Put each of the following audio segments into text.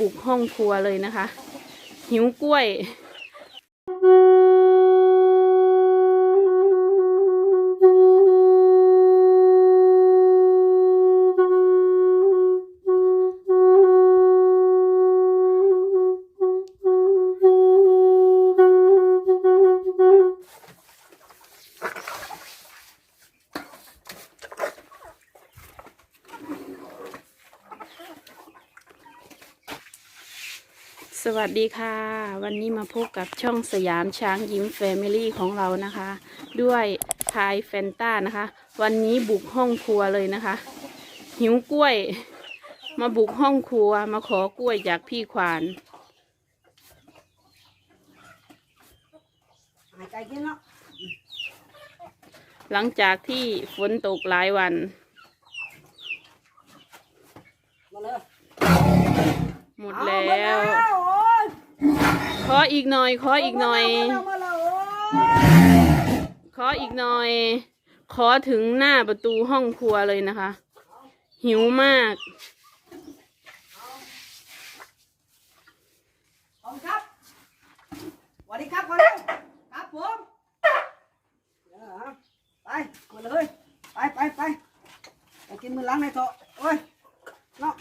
บุกห้องครัวเลยนะคะ หิวกล้วย สวัสดีค่ะ วันนี้มาพบกับช่องสยามช้างยิ้มแฟมิลี่ของเรานะคะ ด้วยพายแฟนต้านะคะ วันนี้บุกห้องครัวเลยนะคะ หิวกล้วย มาบุกห้องครัวมาขอกล้วยจากพี่ควานหลังจากที่ฝนตกหลายวัน มาเลย หมดแล้วเอาหมดแล้วโอ้ยขออีกหน่อย ขออีกหน่อยมามาแล้วโอ้ยขออีกหน่อย ขอถึงหน้าประตูห้องครัวเลยนะคะ หิวมาก ขอบคุณครับสวัสดีครับคนเร็วครับผมเออไปมาเลยไปไปไปไปกินมือล้างในโต๊ะโอ้ยเนาะ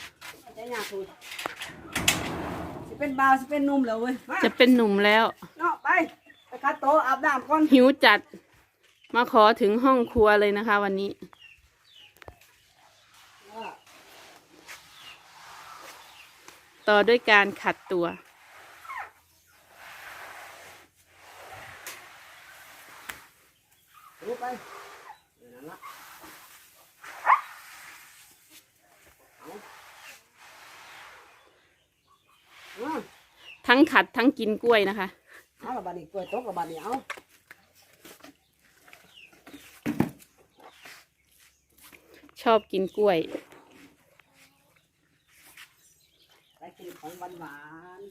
ใจยากสิ เป็นบ่าวสิเป็นหนุ่มแล้วเว้ยมาจะเป็นหนุ่มแล้ว เนาะไปไปคัดโต๊ะอาบน้ำก่อนหิวจัด มาขอถึงห้องครัวเลยนะคะ วันนี้เออต่อด้วยการขัดตัวดูไปนั่นละเอา อืมทั้งขัดทั้งกินกล้วยนะคะ เอาละบาดนี้กล้วยตกละบาดนี้เอาชอบกินกล้วย ไปกินของหวานหวาน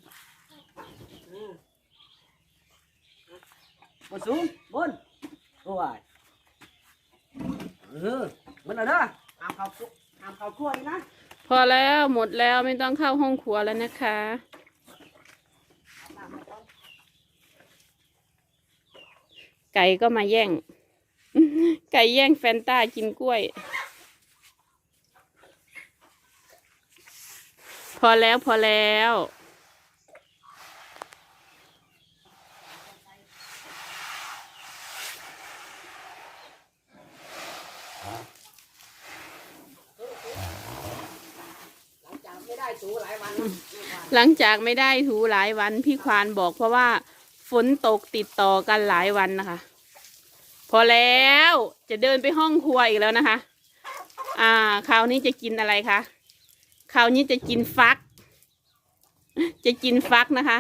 ๆอืมบนสูงบนโอ้ยเออมันอะไรเด้อห้ามเข้าคุห้ามเข้าครัวอีกนะ พอแล้วหมดแล้วไม่ต้องเข้าห้องครัวแล้วนะคะ น้ำให้ก่อน ไก่ก็มาแย่ง ไก่แย่งแฟนต้ากินกล้วย พอแล้วพอแล้วหลังจากไม่ได้สูหลายวันนะไม่ว่าหลังจากไม่ได้ถูหลายวันพี่ควานบอกเพราะว่า ฝนตกติดต่อกันหลายวันนะคะ พอแล้วจะเดินไปห้องครัวอีกแล้วนะคะ อ่าคราวนี้จะกินอะไรคะคราวนี้จะกินฟัก จะกินฟักนะคะ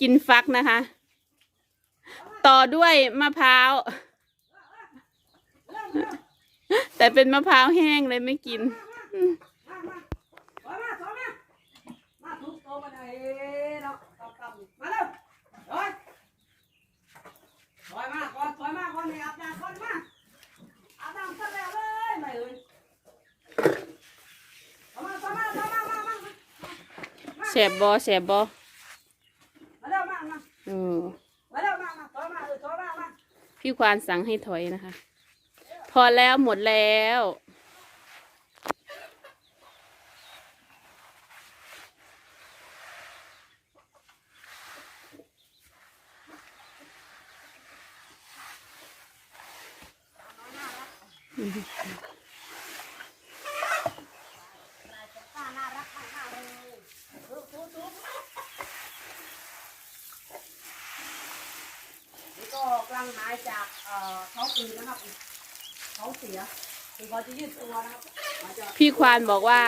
กินฟักนะคะ ต่อด้วยมะพร้าว แต่เป็นมะพร้าวแห้งเลยไม่กิน มามาถอยมาถอยมามาทุบโต๊ะมาหน่อย เนาะกำกำมาเร็วถอยถอยมาก่อนถอยมาก่อนให้อาบน้ำก่อนมาอาบน้ำซะแล้วเลยไม่เลยถอยมาถอยมาถอยมามามามาแสบบอแสบบอมาเร็วมามาอืมมาเร็วมามาถอยมาเออถอยมามาพี่ควานสั่งให้ถอยนะคะ พอแล้วหมดแล้ว ป้าน่ารักมากๆเลยทุบทุบทุบนี่ ก็กำลังหายจากเอ่อท้องอืดนะครับท้องเสียถึงพอจะยืดตัวนะครับหายจากพี่ควานบอกว่า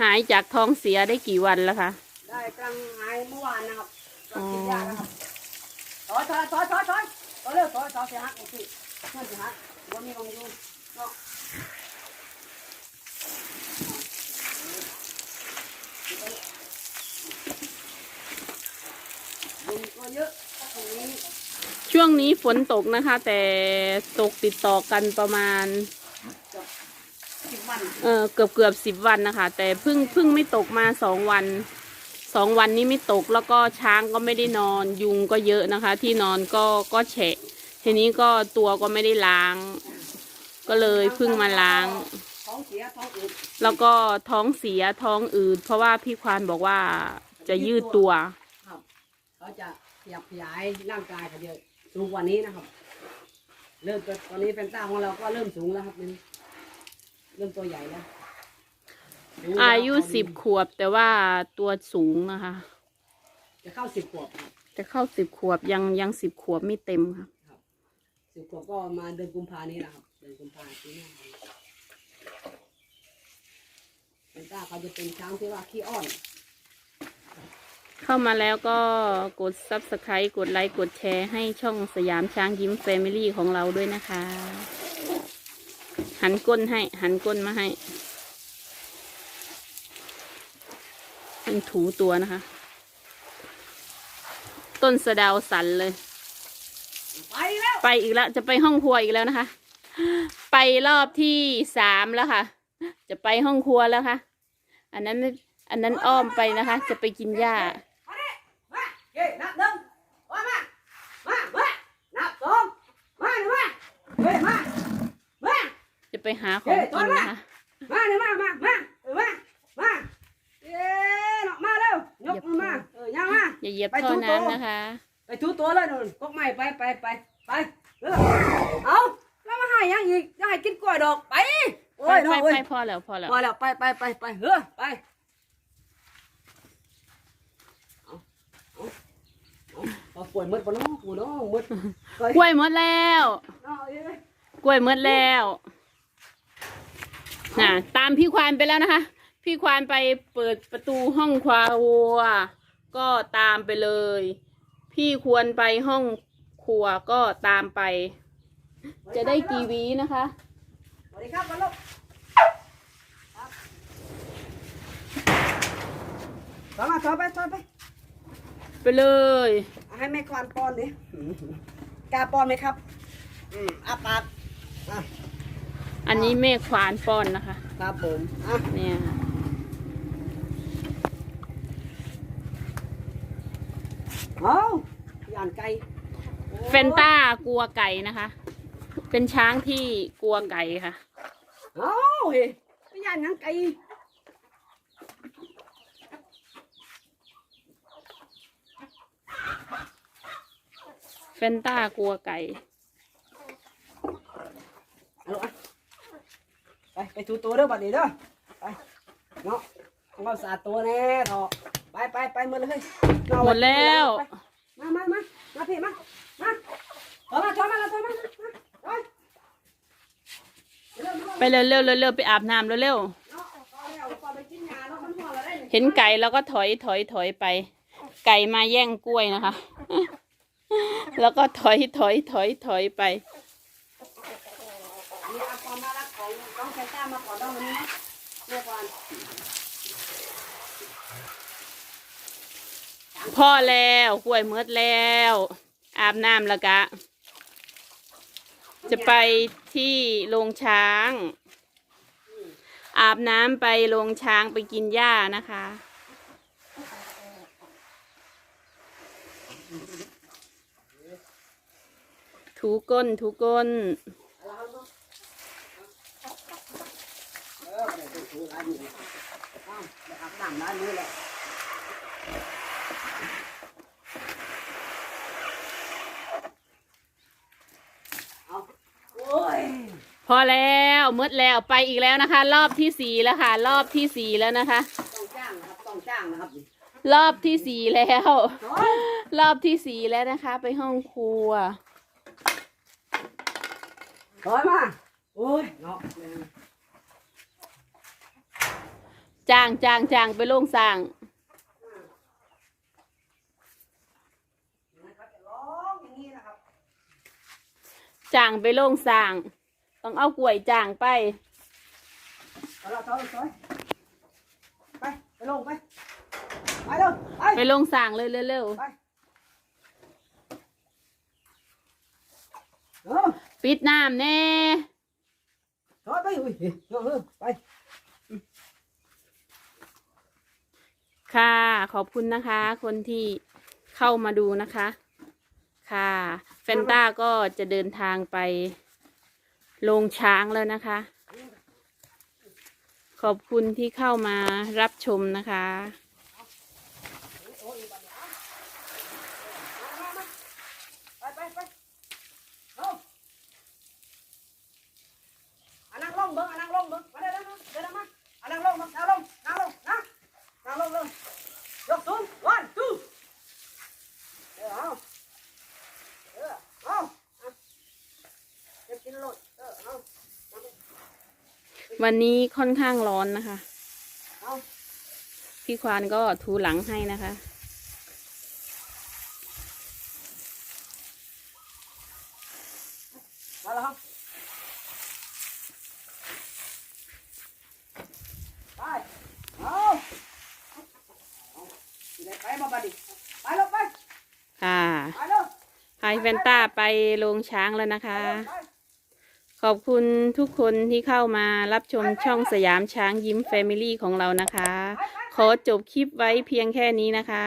หายจากท้องเสียได้กี่วันแล้วคะ ได้กลังหายเมื่อวานนะครับก็กินยานะครับถอยถอยถอยถอยถอยถอยเร็วถอยถอยเสียหักโอเคเพื่อนเสียหักว่ามีลงยูเนาะยุงก็เยอะตรงนี้ ช่วงนี้ฝนตกนะคะ แต่ตกติดต่อกันประมาณ เออเกือบเกือบสิบวันนะคะ แต่เพิ่งเพิ่งไม่ตกมาสองวันสองวันนี้ไม่ตกแล้วก็ช้างก็ไม่ได้นอนยุงก็เยอะนะคะ ที่นอนก็ก็แฉะ ทีนี้ก็ตัวก็ไม่ได้ล้าง ก็เลยเพิ่งมาล้าง ท้องเสียท้องอืดแล้วก็ท้องเสียท้องอืดเพราะว่าพี่ควานบอกว่าจะยืดตัว ครับเขาจะขยับขยายร่างกายเขาเยอะ สูงกว่านี้นะครับ เริ่มตอนนี้แฟนต้าของเราก็เริ่มสูงแล้วครับนี่เริ่มตัวใหญ่แล้วสูงแล้วอายุสิบขวบแต่ว่าตัวสูงนะคะ จะเข้าสิบขวบครับจะเข้าสิบขวบยังยังสิบขวบไม่เต็มค่ะ สิบขวบก็มาเดือนกุมภานี้นะครับเดือนกุมภาปีหน้าแฟนต้าเขาจะเป็นช้างที่ว่าขี้อ้อน เข้ามาแล้วก็กด subscribe กดไลค์กดแชร์ให้ช่องสยามช้างยิ้มแฟมิลี่ของเราด้วยนะคะ หันก้นให้ หันก้นมาให้เป็นถูตัวนะคะ ต้นสะเดาวสันเลย ไปแล้วไปอีกแล้ว จะไปห้องครัวอีกแล้วนะคะ ไปรอบที่สามแล้วค่ะ จะไปห้องครัวแล้วค่ะ อันนั้นไม่อันนั้นอ้อมไปนะคะ จะไปกินหญ้ามาดิมาเย้นับหนึ่งมามามามานับสองมาหนึ่งมาเฮ้ยมามา จะ ไปหาของกินนะคะมาหนึ่งมามามาเออมามาเย้เนาะมาเร็วยกมือมาเออยังมาอย่าเหยียบไปท่อทุบโต๊ะน้ำนะคะ ไปทูตัวเลยนู่นกกไม้ไปไปไปไปเออเอาแล้วมาให้ยังอีกจะให้กินกล้วยดอกไปโอ้ไปยไปเนาะไปเว้ยพอแล้วพอแล้วพอแล้วไปไปไปไปเฮ้อไปเอาเอาเอาเอาป่วยมืดปะเนาะกูเนาะมืดเฮ้ยกล้วยหมดแล้วเอาเอาเอากล้วยหมดแล้ว น่ะตามพี่ควานไปแล้วนะคะ พี่ควานไปเปิดประตูห้องควาวัว ก็ตามไปเลย พี่ควรไปห้องครัวก็ตามไป จะได้กี่หวีนะคะ สวัสดีครับบอลลูกครับสอนมาสอนไปสอนไป ไปเลยเอาให้แม่ควานป้อนดิกล้าป้อนไหมครับ อืมอาปากอะ อันนี้แม่ควานป้อนนะคะ ครับผมอะเนี่ยค่ะเอาย่านไก่โอ้เฟนต้ากลัวไก่นะคะ เป็นช้างที่กลัวไก่ค่ะ เอาเฮ้ยไปย่านหยังไก่เฟนต้ากลัวไก่เอาลูกอะ ไปไปถูตัวเด้อบัดนี้เด้อไปเนาะของเราสะอาดตัวแน่เถอะไปไปไปหมดเลยเอาหมดแล้ว ไปมามามามาพี่มามาถอยมาถอยมาแล้วถอยมามาถอยเร็วๆไปเร็วเร็วเร็วเร็วไปอาบน้ำเร็วเร็วเนาะเอาแล้วเอาไปกินยาแล้วมันหัวเราได้เห็นไก่แล้วก็ถอยถอยถอยไป ไก่มาแย่งกล้วยนะคะ แล้วก็ถอยถอยถอยถอยไป อันนี้เอาความน่ารักของน้องแซนต้ามาก่อต้องวันนี้นะเมื่อวานพ่อแล้วกล้วยเมือดแล้ว อาบน้ำแล้วกะ จะไปที่โรงช้าง อาบน้ำไปโรงช้างไปกินหญ้านะคะ ถูก้นถูก้น เอ อเดี๋ยวไปถูร้านนี้อ้าวเดี๋ยวอาบน้ำร้านนี้แหละเอาโอ้ยพอแล้วมืดแล้วไปอีกแล้วนะคะ รอบที่สี่แล้วค่ะ รอบที่สี่แล้วนะคะ ต้องจ้างนะครับต้องจ้างนะครับรอบที่สี่แล้ว โอ้ยรอบที่สี่แล้วนะคะ ไปห้องครัว ถอยมาโอ้ยเนาะ จ้างจ้างจ้างไปโรงสร้างนะครับจะร้องอย่างนี้นะครับจ้างไปโรงสร้าง ต้องเอากล้วยจ้างไปถอยละถอยถอยไปไปลงไปไปเร็วไปไปโรงสร้างเลยเร็วไปเออๆปิดน้ำแน่ถอยไปอุ้ยเออเออไป ค่ะ ขอบคุณนะคะ คนที่เข้ามาดูนะคะ ค่ะแฟนต้าก็จะเดินทางไปโรงช้างแล้วนะคะ ขอบคุณที่เข้ามารับชมนะคะไปไปไปเอาอันนั่งลงเบิ้งนั่งลงเบิ้งมาเด้อเด้อเด้อมาอันนั่งลงมานั่งลงนั่งลง นะนั่งลงเลยยกสูง one two เออเอาเออเอาเอาเก็บกินโลดเออเอาวันนี้ค่อนข้างร้อนนะคะเอาพี่ควานก็ถูหลังให้นะคะ มาแล้วครับไปเอาเอาสิได้ไปมาบัดนี้ไปลงไป ค่ะ ไปเลย พาย แฟนต้าไปโรงช้างแล้วนะคะ ขอบคุณทุกคนที่เข้ามารับชมช่องสยามช้างยิ้มแฟมิลี่ของเรานะคะ ขอจบคลิปไว้เพียงแค่นี้นะคะ